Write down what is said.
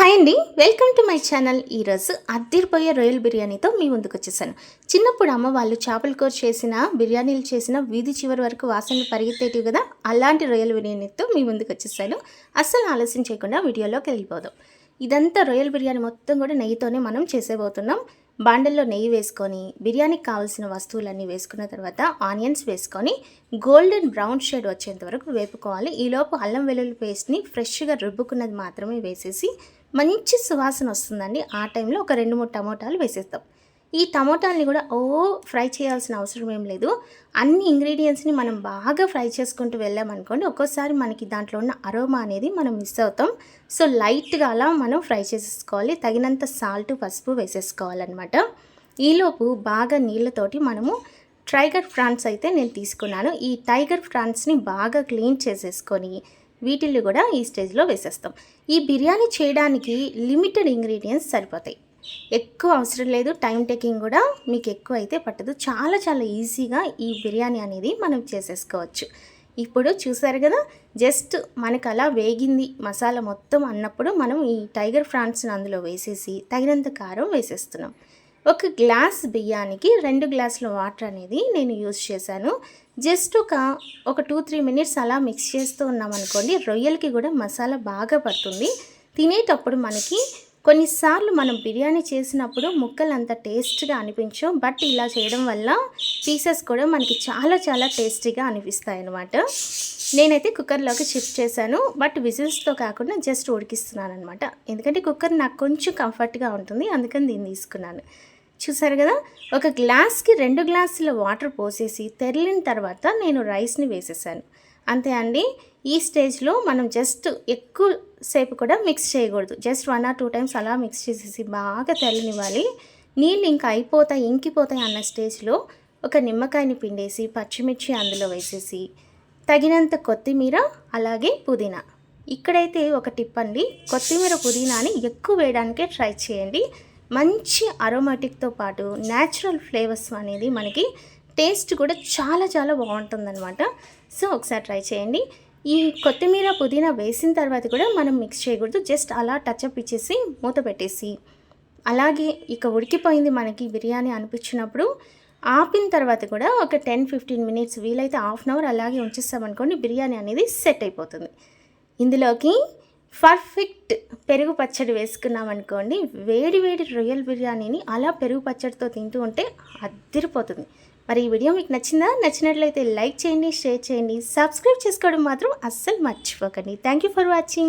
Hi అండి. Welcome to my channel. ఈరోజు అద్దెరిపోయే రొయ్యల్ బిర్యానీతో మీ ముందుకు వచ్చేసాను. చిన్నప్పుడు అమ్మ వాళ్ళు చేపల కూర చేసిన బిర్యానీలు చేసిన వీధి చివరి వరకు వాసనలు పరిగెత్తేటివి కదా అలాంటి రొయ్యల బిర్యానీతో మీ ముందుకు వచ్చేసాను. అస్సలు ఆలస్యం చేయకుండా వీడియోలోకి వెళ్ళిపోదాం. ఇదంతా రొయ్యల్ బిర్యానీ మొత్తం కూడా నెయ్యితోనే మనం చేసేబోతున్నాం బాండల్లో నెయ్యి వేసుకొని బిర్యానీకి కావాల్సిన వస్తువులన్నీ వేసుకున్న తర్వాత ఆనియన్స్ వేసుకొని గోల్డెన్ బ్రౌన్ షేడ్ వచ్చేంత వరకు వేపుకోవాలి. ఈలోపు అల్లం వెల్లుల్లి పేస్ట్ని ఫ్రెష్గా రుబ్బుకున్నది మాత్రమే వేసేసి మంచి సువాసన వస్తుందండి. ఆ టైంలో ఒక రెండు మూడు టమోటాలు వేసేస్తాం. ఈ టమోటాలని కూడా ఓ ఫ్రై చేయాల్సిన అవసరం ఏం లేదు. అన్ని ఇంగ్రీడియంట్స్ని మనం బాగా ఫ్రై చేసుకుంటూ వెళ్ళామనుకోండి ఒక్కోసారి మనకి దాంట్లో ఉన్న అరోమా అనేది మనం మిస్ అవుతాం. సో లైట్గా అలా మనం ఫ్రై చేసేసుకోవాలి. తగినంత సాల్ట్ పసుపు వేసేసుకోవాలన్నమాట. ఈలోపు బాగా నీళ్ళతోటి మనము టైగర్ ఫ్రాన్స్ అయితే నేను తీసుకున్నాను. ఈ టైగర్ ఫ్రాన్స్ని బాగా క్లీన్ చేసేసుకొని వీటిల్ని కూడా ఈ స్టేజ్లో వేసేస్తాం. ఈ బిర్యానీ చేయడానికి లిమిటెడ్ ఇంగ్రీడియంట్స్ సరిపోతాయి. ఎక్కువ అవసరం లేదు టైం టేకింగ్ కూడా మీకు ఎక్కువ అయితే పట్టదు. చాలా చాలా ఈజీగా ఈ బిర్యానీ అనేది మనం చేసేసుకోవచ్చు. ఇప్పుడు చూసారు కదా జస్ట్ మనకు అలా వేగింది మసాలా మొత్తం అన్నప్పుడు మనం ఈ టైగర్ ఫ్రాన్స్ని అందులో వేసేసి తగినంత కారం వేసేస్తున్నాం. ఒక గ్లాస్ బియ్యానికి రెండు గ్లాసుల వాటర్ అనేది నేను యూజ్ చేశాను. జస్ట్ ఒక ఒక టూ త్రీ మినిట్స్ అలా మిక్స్ చేస్తూ ఉన్నాం అనుకోండి రొయ్యలకి కూడా మసాలా బాగా పడుతుంది. తినేటప్పుడు మనకి కొన్నిసార్లు మనం బిర్యానీ చేసినప్పుడు ముక్కలు అంత టేస్ట్గా అనిపించవు. బట్ ఇలా చేయడం వల్ల పీసెస్ కూడా మనకి చాలా చాలా టేస్టీగా అనిపిస్తాయి అనమాట నేనైతే కుక్కర్లోకి షిఫ్ట్ చేశాను. బట్ విజిల్స్తో కాకుండా జస్ట్ ఉడికిస్తున్నాను అనమాట ఎందుకంటే కుక్కర్ నాకు కొంచెం కంఫర్ట్గా ఉంటుంది. అందుకని దీన్ని తీసుకున్నాను. చూసారు కదా? ఒక గ్లాస్కి రెండు గ్లాసుల వాటర్ పోసేసి తెరిలిన తర్వాత నేను రైస్ని వేసేసాను. అంతే అండి? ఈ స్టేజ్లో మనం జస్ట్ ఎక్కువ సేపు కూడా మిక్స్ చేయకూడదు. Just one or two times అలా మిక్స్ చేసేసి బాగా తెల్లనివ్వాలి నీళ్ళు ఇంకా అయిపోతాయి ఇంకిపోతాయి అన్న స్టేజ్లో ఒక నిమ్మకాయని పిండేసి పచ్చిమిర్చి అందులో వేసేసి తగినంత కొత్తిమీర అలాగే పుదీనా. ఇక్కడైతే ఒక టిప్ అండి కొత్తిమీర పుదీనాని ఎక్కువ వేయడానికే ట్రై చేయండి. మంచి అరోమాటిక్తో పాటు న్యాచురల్ ఫ్లేవర్స్ అనేది మనకి టేస్ట్ కూడా చాలా చాలా బాగుంటుందన్నమాట. సో ఒకసారి ట్రై చేయండి. ఈ కొత్తిమీర పుదీనా వేసిన తర్వాత కూడా మనం మిక్స్ చేయకూడదు. జస్ట్ అలా టచ్అప్ ఇచ్చేసి మూత పెట్టేసి. అలాగే ఇక ఉడికిపోయింది మనకి బిర్యానీ అనిపించినప్పుడు ఆపిన తర్వాత కూడా ఒక టెన్ ఫిఫ్టీన్ మినిట్స్ వీలైతే హాఫ్ అన్ అవర్ అలాగే ఉంచేస్తామనుకోండి బిర్యానీ అనేది సెట్ అయిపోతుంది. ఇందులోకి పర్ఫెక్ట్ పెరుగు పచ్చడి వేసుకున్నామనుకోండి వేడి వేడి రొయ్యల బిర్యానీని అలా పెరుగు పచ్చడితో తింటూ ఉంటే అదిరిపోతుంది. మరి ఈ వీడియో మీకు నచ్చిందా? నచ్చినట్లయితే లైక్ చేయండి షేర్ చేయండి సబ్స్క్రైబ్ చేసుకోవడం మాత్రం అస్సలు మర్చిపోకండి. Thank you for watching